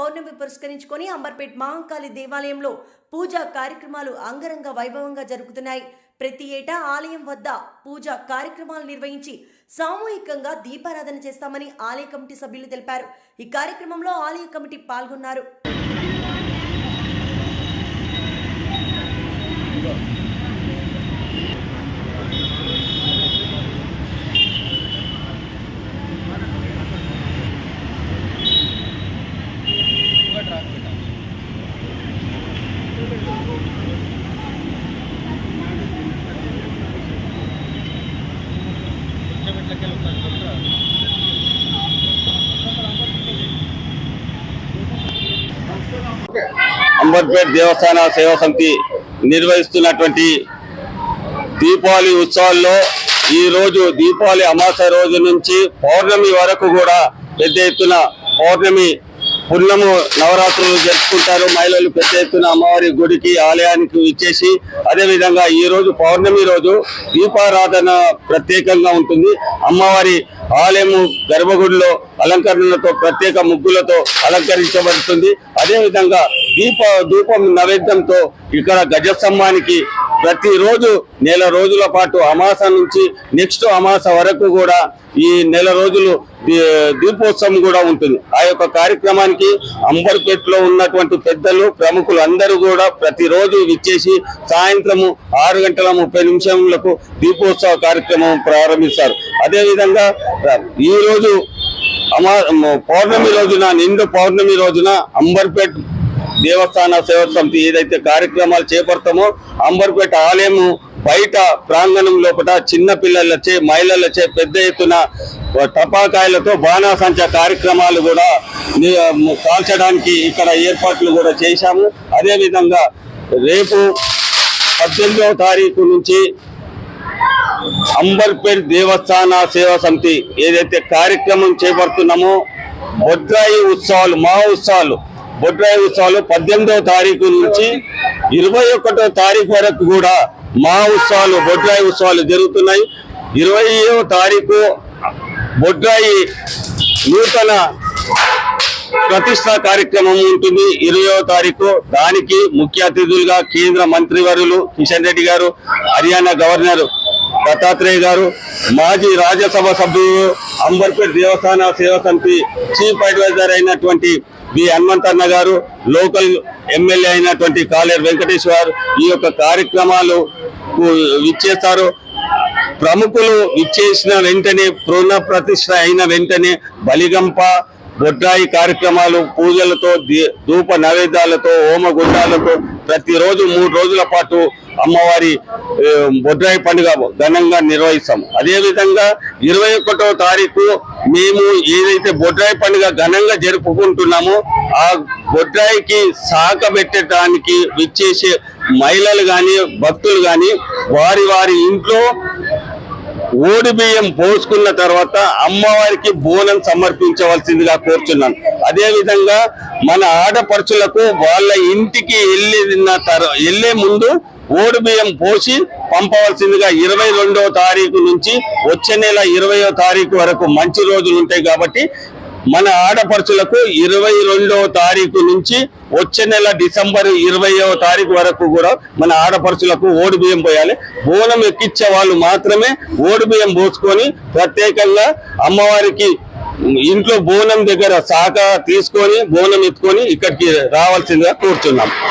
పౌర్ణమి పురస్కరించుకొని అంబర్పేట్ మహంకాళి దేవాలయంలో పూజా కార్యక్రమాలు అంగరంగ వైభవంగా జరుగుతున్నాయి. ప్రతి ఏటా ఆలయం వద్ద పూజా కార్యక్రమాలు నిర్వహించి సామూహికంగా దీపారాధన చేస్తామని ఆలయ కమిటీ సభ్యులు తెలిపారు. ఈ కార్యక్రమంలో ఆలయ కమిటీ పాల్గొన్నారు. అంబర్పేట్ దేవస్థాన సేవా సమితి నిర్వహిస్తున్నటువంటి దీపావళి ఉత్సవాల్లో ఈరోజు దీపావళి అమాస రోజు నుంచి పౌర్ణమి వరకు కూడా పెద్ద ఎత్తున పౌర్ణమి పున్నము నవరాత్రులు జరుపుకుంటారు. మహిళలు పెద్ద ఎత్తున అమ్మవారి గుడికి ఆలయానికి ఇచ్చేసి అదేవిధంగా ఈ రోజు పౌర్ణమి రోజు దీపారాధన ప్రత్యేకంగా ఉంటుంది. అమ్మవారి ఆలయము గర్భగుడిలో అలంకరణలతో ప్రత్యేక ముగ్గులతో అలంకరించబడుతుంది. అదేవిధంగా దీప ధూపం నైవేద్యంతో ఇక్కడ గజస్తంభానికి ప్రతిరోజు నెల రోజుల పాటు అమాస నుంచి నెక్స్ట్ అమాస వరకు కూడా ఈ నెల రోజులు దీపోత్సవం కూడా ఉంటుంది. ఆ యొక్క కార్యక్రమానికి అంబర్పేటలో ఉన్నటువంటి పెద్దలు ప్రముఖులు అందరూ కూడా ప్రతిరోజు విచ్చేసి సాయంత్రము ఆరు గంటల ముప్పై నిమిషములకు దీపోత్సవ కార్యక్రమం ప్రారంభిస్తారు. అదేవిధంగా ఈరోజు అమా పౌర్ణమి రోజున నిండు పౌర్ణమి రోజున అంబర్పేట్ దేవస్థాన సేవ సమితి ఏదైతే కార్యక్రమాలు చేపడతామో అంబర్పేట ఆలయము బయట ప్రాంగణం లోపల చిన్న పిల్లలచే మహిళలచే పెద్ద ఎత్తున టపాకాయలతో బాణాసంచ కార్యక్రమాలు కూడా కాల్చడానికి ఇక్కడ ఏర్పాట్లు కూడా చేశాము. అదేవిధంగా రేపు పద్దెనిమిదవ తారీఖు నుంచి అంబర్పేట్ దేవస్థాన సేవా సమితి ఏదైతే కార్యక్రమం చేపడుతున్నామో బొడ్రాయి ఉత్సవాలు మా ఉత్సవాలు బొడ్రాయి ఉత్సవాలు పద్దెనిమిదవ తారీఖు నుంచి ఇరవై ఒకటో తారీఖు వరకు కూడా మా ఉత్సవాలు బొడ్రాయి ఉత్సవాలు జరుగుతున్నాయి. ఇరవయో తారీఖు బొడ్రాయి నూతన ప్రతిష్ట కార్యక్రమం ఉంటుంది. ఇరవయో తారీఖు దానికి ముఖ్య అతిథులుగా కేంద్ర మంత్రివర్యులు కిషన్ రెడ్డి గారు హర్యానా గవర్నర్ దత్తాత్రేయ గారు మాజీ రాజ్యసభ సభ్యులు అంబర్పేట్ దేవస్థాన సేవా సమితి చీఫ్ అడ్వైజర్ అయినటువంటి బి హనుమంతన్న గారు లోకల్ ఎమ్మెల్యే అయినటువంటి కాలేరు వెంకటేశ్వర్ ఈ యొక్క కార్యక్రమాలు ఇచ్చేస్తారు ప్రముఖులు ఇచ్చేసిన వెంటనే పునః ప్రతిష్ట అయిన వెంటనే బలిగంప బొడ్రాయి కార్యక్రమాలు పూజలతో దీ- ధూప నైవేద్యాలతో హోమగుండాలతో ప్రతిరోజు మూడు రోజుల పాటు అమ్మవారి బొడ్రాయి పండుగ ఘనంగా నిర్వహిస్తాం. అదేవిధంగా ఇరవై ఒకటో తారీఖు మేము ఏదైతే బొడ్రాయి పండుగ ఘనంగా జరుపుకుంటున్నామో ఆ బొడ్రాయికి సాక పెట్టడానికి విచ్చేసే మహిళలు కానీ భక్తులు కానీ వారి వారి ఇంట్లో ఓడి బియ్యం పోసుకున్న తర్వాత అమ్మవారికి బోనం సమర్పించవలసిందిగా కోరుచున్నాను. అదేవిధంగా మన ఆడపడుచులకు వాళ్ళ ఇంటికి వెళ్ళిన తర వెళ్ళే ముందు ఓడి బియ్యం పోసి పంపవలసిందిగా ఇరవై రెండవ తారీఖు నుంచి వచ్చే నెల ఇరవయో తారీఖు వరకు మంచి రోజులు ఉంటాయి కాబట్టి మన ఆడపడుచులకు ఇరవై రెండవ తారీఖు నుంచి వచ్చే నెల డిసెంబర్ ఇరవయో తారీఖు వరకు కూడా మన ఆడపడుచులకు ఓడి బియ్యం పోయాలి. బోనం ఎక్కించే వాళ్ళు మాత్రమే ఓడి బియ్యం పోసుకొని ప్రత్యేకంగా అమ్మవారికి ఇంట్లో బోనం దగ్గర శాఖ తీసుకొని బోనం ఎత్తుకొని ఇక్కడికి రావాల్సిందిగా కోరుతున్నాం